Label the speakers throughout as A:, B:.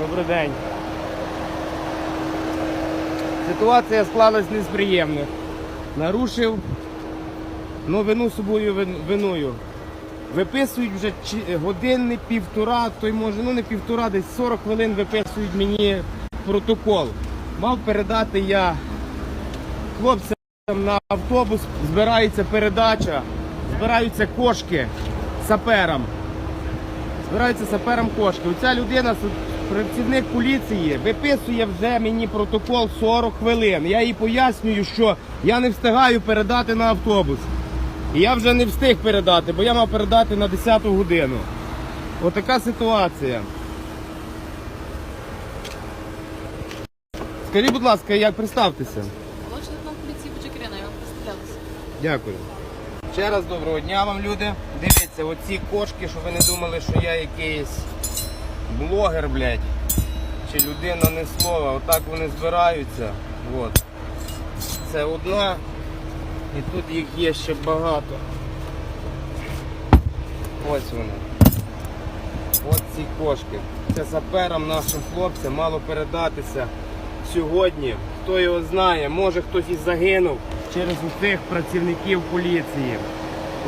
A: Добрий день. Ситуація склалась не. Нарушив новину собою виною. Виписують вже годинник, півтора, той може, ну не півтора, десь 40 хвилин виписують мені протокол. Мав передати я хлопцям на автобус, збирається передача, збираються кошки саперам. Збираються саперам кошки. Оця людина, працівник поліції, виписує вже мені протокол 40 хвилин. Я їй пояснюю, що я не встигаю передати на автобус. І я вже не встиг передати, бо я мав передати на 10 годину. Отака ситуація. Скажіть, будь ласка, як представтеся?
B: Молодший лейтенант поліції Бочекрина, я вам представлялася.
A: Дякую. Ще раз доброго дня вам, люди. Дивіться, оці кошки, щоб ви не думали, що я якийсь блогер, блядь, чи людина не слова. Отак вони збираються. От. Це одна. І тут їх є ще багато. Ось вони. Ось ці кошки. Це саперам нашим хлопцям мало передатися сьогодні. Хто його знає, може хтось і загинув через усіх працівників поліції.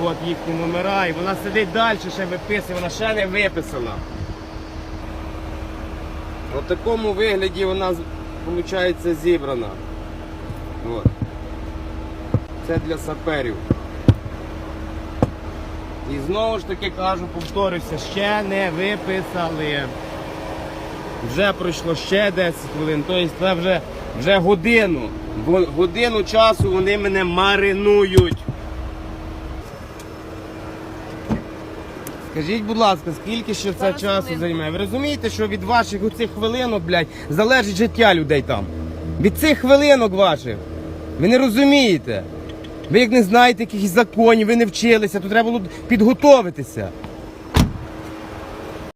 A: От їхні номера, і вона сидить далі, ще виписує, вона ще не виписана. В такому вигляді вона виходить зібрана. От. Це для саперів. І знову ж таки кажу, повторюся, ще не виписали. Вже пройшло ще 10 хвилин, тобто це вже, вже годину. Бо годину часу вони мене маринують. Скажіть, будь ласка, скільки ще це
B: Зараз
A: часу
B: хвилинку.
A: займе? Ви розумієте, що від ваших оцих хвилинок, блядь, залежить життя людей там? Від цих хвилинок ваших. Ви не розумієте. Ви як не знаєте якихось законів, ви не вчилися, то треба було підготовитися.